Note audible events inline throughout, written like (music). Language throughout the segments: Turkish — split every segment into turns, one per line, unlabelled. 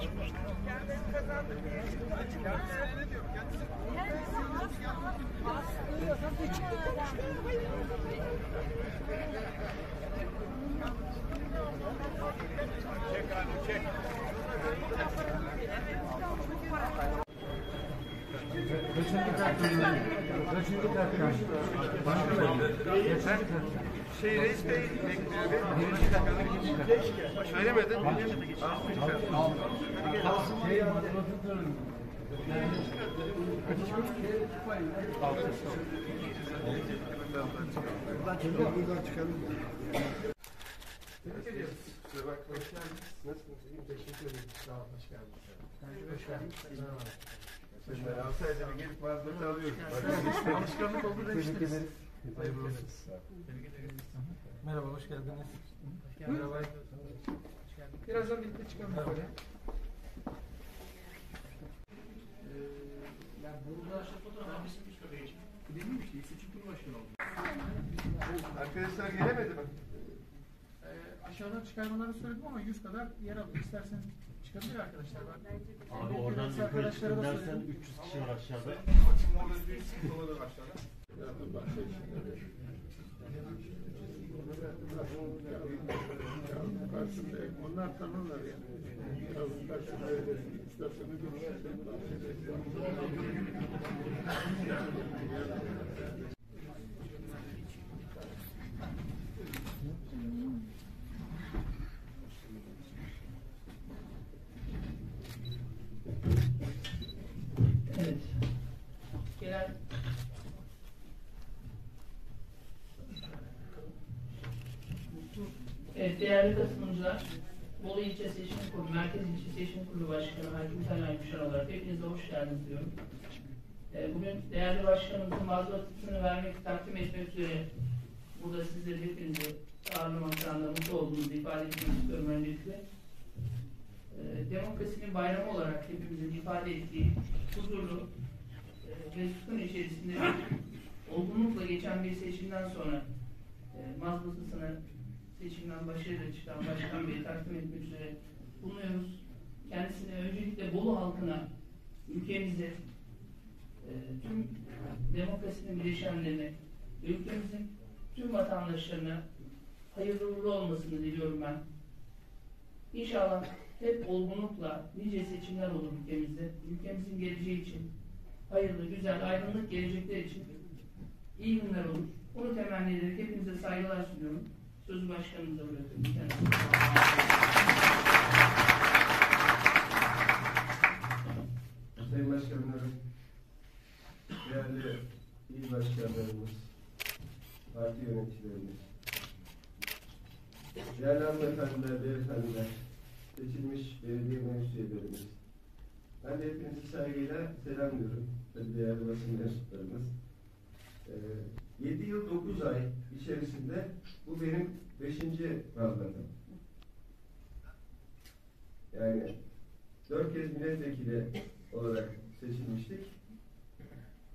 Kendini kazandık diye şimdi açıklamaya ne diyor? Kendisi Çek abi çek. Şey reis bey bekliyor. Birinci dakikada ikinci Söylemedim. Tebrik ediyoruz. Kusura bakmayın. Nasılsınız? İyiyim. Teşekkür ederim. Sağ olun. Hoş geldiniz. Hoş geldiniz. Merhaba. Alsaydı bir gelip mazbatı alıyoruz. Alışkanlık oldu demiştiniz. Hayırlı olsun.
Merhaba, hoş geldiniz.
Merhaba.
Birazdan birlikte çıkalım.
Yani burada
işte, seçim Cumhurbaşkanı oldu.
Arkadaşlar gelemedi mi?
Ee, aşağıdan çıkarmalarını söyledim ama 100 kadar yer alıyor. İstersen çıkabilir arkadaşlar. Ben
Abi oradan yukarı çıkın dersen
söyledim.
300 kişi var aşağıda.
Orada bir sıkıntı olabilir aşağıda.
Onlar tanırlar yani. Karşımda
Evet. Değerli katılımcılar, Bolu İlçe Seçim Kurulu, Merkez İlçe Seçim Kurulu Başkanı Hakim Talay Müşer olarak hepinize hoş geldiniz diyorum. Ee, bugün değerli başkanımızın mazbatasını vermek, takdim etmek üzere burada sizleri hepinizi ağırlamaktan da mutlu olduğumuzu ifade etmek istiyorum öncelikle. Ee, demokrasinin bayramı olarak hepimizin ifade ettiği huzurlu e, ve sütun içerisinde olgunlukla geçen bir seçimden sonra e, mazbatasını seçimden başarıyla çıkan Başkan Bey'i takdim etmek üzere bulunuyoruz. Kendisine öncelikle Bolu halkına, ülkemize, e, tüm demokrasinin bileşenlerine ülkemizin tüm vatandaşlarına hayırlı uğurlu olmasını diliyorum ben. İnşallah hep olgunlukla nice seçimler olur ülkemizde. Ülkemizin geleceği için hayırlı, güzel, aydınlık gelecekler için iyi günler olur. Bunu temenni ederek hepinize saygılar sunuyorum. Sözü başkanımıza bırakıyorum.
Sayın Başkanlarım, değerli il başkanlarımız, parti yöneticilerimiz, değerli hanımefendiler, beyefendiler, seçilmiş belediye meclis üyelerimiz, ben de hepinizi saygıyla selamlıyorum. Değerli basın mensuplarımız. 7 yıl 9 ay içerisinde bu benim 5. mazbatam. Yani dört kez milletvekili olarak seçilmiştik.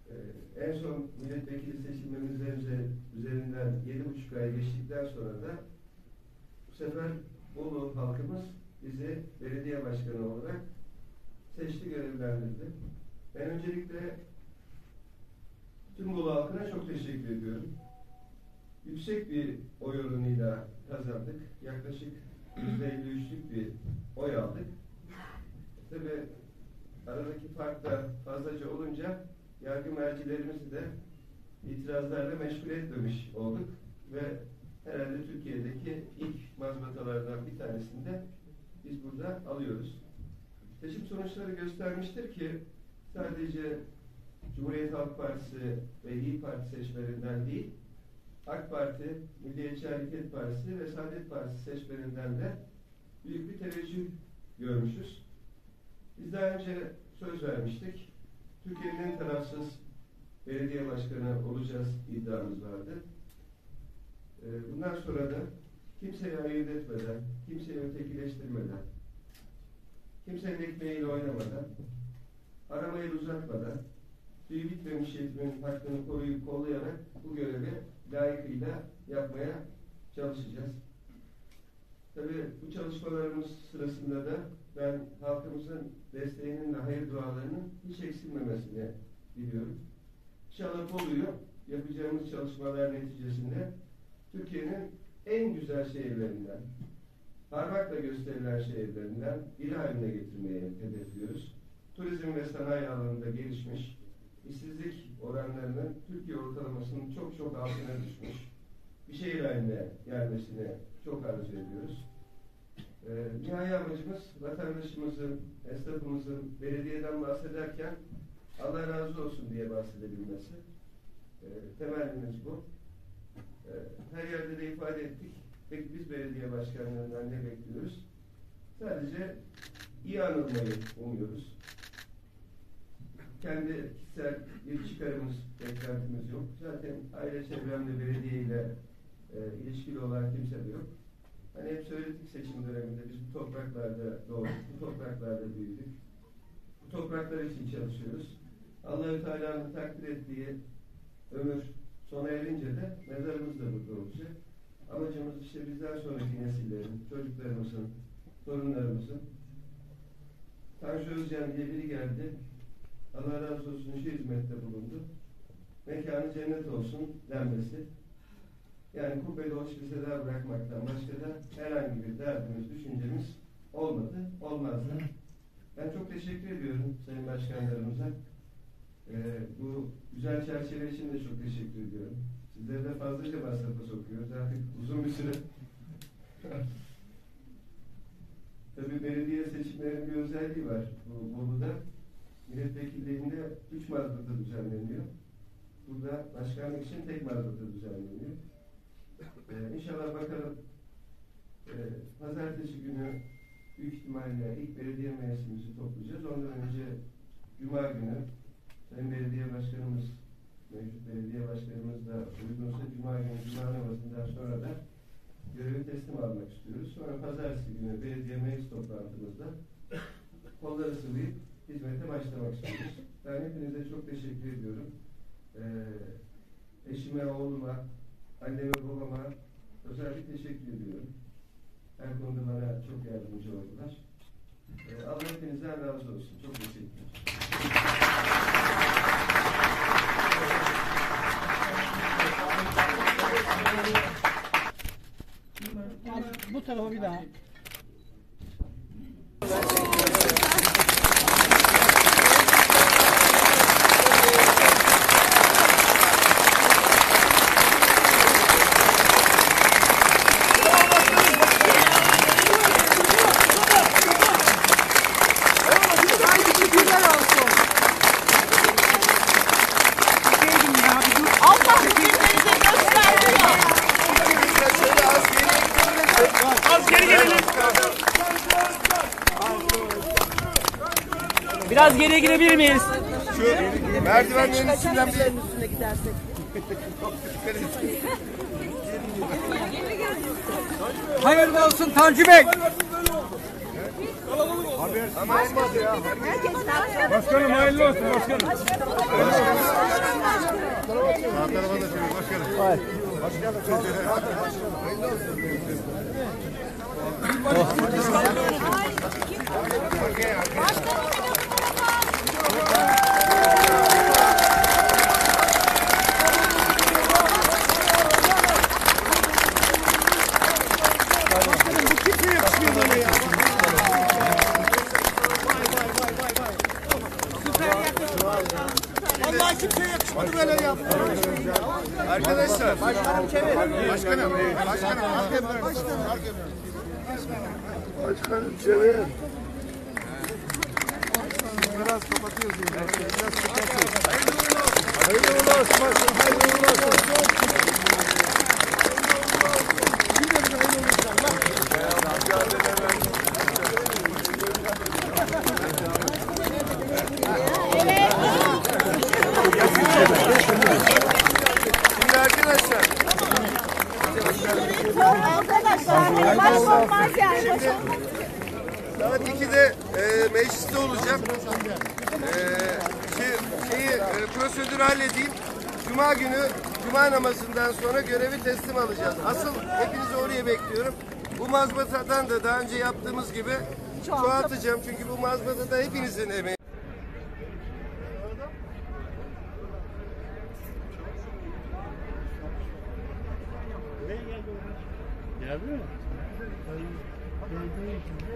Ee, en son milletvekili seçilmemizden üze- üzerinden yedi buçuk ay geçtikten sonra da bu sefer Bolu halkımız bizi belediye başkanı olarak seçti, görevlendirdi. Ben öncelikle tüm Bolu halkına çok teşekkür ediyorum. Yüksek bir oy oranıyla kazandık. Yaklaşık yüzde 53'lük bir oy aldık. Tabii aradaki fark da fazlaca olunca yargı mercilerimizi de itirazlarla meşgul etmemiş olduk ve herhalde Türkiye'deki ilk mazbatalardan bir tanesini de biz burada alıyoruz. Seçim sonuçları göstermiştir ki sadece Cumhuriyet Halk Partisi ve İyi Parti seçmeninden değil, AK Parti, Milliyetçi Hareket Partisi ve Saadet Partisi seçmeninden de büyük bir teveccüh görmüşüz. Biz daha önce söz vermiştik. Türkiye'nin en tarafsız belediye başkanı olacağız iddiamız vardı. Ee, Bundan sonra da kimseye ayırt etmeden, kimseyi ötekileştirmeden, kimsenin ekmeğiyle oynamadan, aramayı uzatmadan, tüy bitmemiş yetimin hakkını koruyup kollayarak bu görevi layıkıyla yapmaya çalışacağız. Tabii bu çalışmalarımız sırasında da ben halkımızın desteğinin ve hayır dualarının hiç eksilmemesini diliyorum. İnşallah oluyor. Yapacağımız çalışmalar neticesinde Türkiye'nin en güzel şehirlerinden, parmakla gösterilen şehirlerinden biri haline getirmeyi hedefliyoruz. Turizm ve sanayi alanında gelişmiş, işsizlik oranlarının Türkiye ortalamasının çok çok altına düşmüş bir şehir haline gelmesini çok arzu ediyoruz. Ee, nihai amacımız vatandaşımızın, esnafımızın belediyeden bahsederken Allah razı olsun diye bahsedebilmesi. Ee, temennimiz bu. Ee, her yerde de ifade ettik. Peki biz belediye başkanlarından ne bekliyoruz? Sadece iyi anılmayı umuyoruz. Kendi kişisel bir çıkarımız, beklentimiz yok. Zaten aile çevremde belediye ile e, ilişkili olan kimse de yok. Hani hep söyledik seçim döneminde biz bu topraklarda doğduk, bu topraklarda büyüdük. Bu topraklar için çalışıyoruz. Allahü Teala'nın takdir ettiği ömür sona erince de mezarımız da burada olacak. Amacımız işte bizden sonraki nesillerin, çocuklarımızın, torunlarımızın Tanju Özcan diye biri geldi. Allah razı olsun şu hizmette bulundu. Mekanı cennet olsun denmesi. Yani kubbede hoş seda bırakmaktan başka da herhangi bir derdimiz, düşüncemiz olmadı, olmaz da. Ben çok teşekkür ediyorum Sayın Başkanlarımıza. Ee, bu güzel çerçeve için de çok teşekkür ediyorum. Sizleri de fazlaca masrafa sokuyoruz. Artık uzun bir süre. (laughs) Tabii belediye seçimlerinin bir özelliği var bu Bolu'da. Üç mazbata düzenleniyor. Burada başkanlık için tek mazbata düzenleniyor. Ee, inşallah bakalım e, pazartesi günü büyük ihtimalle ilk belediye meclisimizi toplayacağız. Ondan önce Cuma günü Sayın Belediye Başkanımız, mevcut belediye başkanımız da uygunsa Cuma günü Cuma namazından sonra da görevi teslim almak istiyoruz. Sonra pazartesi günü belediye meclis toplantımızda kolları sıvayıp hizmete başlamak istiyoruz. Ben hepinize çok teşekkür ediyorum. Ee, eşime, oğluma, anneme, babama özellikle teşekkür ediyorum. Her konuda bana çok yardımcı oldular. Ee, Allah hepinizden razı olsun. Çok teşekkürler.
Bu tarafa bir daha. Allah birbirinize göstermiyor. Biraz geriye gidebilir miyiz?
Merdivenlerin üstünden bir
Hayırlı olsun Tanju Bey.
Başkanım hayırlı olsun başkanım.
Şöyle başkanım.
Vallahi kimseye yakışmadı böyle ya.
Arkadaşlar. Başkanım çevir. Başkanım. Başkanım. Başkanım. Başkanım çevir. Biraz kapatıyoruz. Biraz kapatıyoruz. Hayırlı uğurlu olsun. Hayırlı uğurlu olsun. Şimdi arkadaşlar.
Arkadaşlar baş olmaz yani baş olmaz.
Saat 2'de e, mecliste olacağım. E, şey, şeyi, e, prosedürü halledeyim. Cuma günü Cuma namazından sonra görevi teslim alacağız. Asıl hepinizi oraya bekliyorum.
Bu mazbatadan da daha önce yaptığımız gibi çoğaltacağım. Çünkü bu mazbatada hepinizin emeği.
Geldi mi? Hayır. Geldiği için de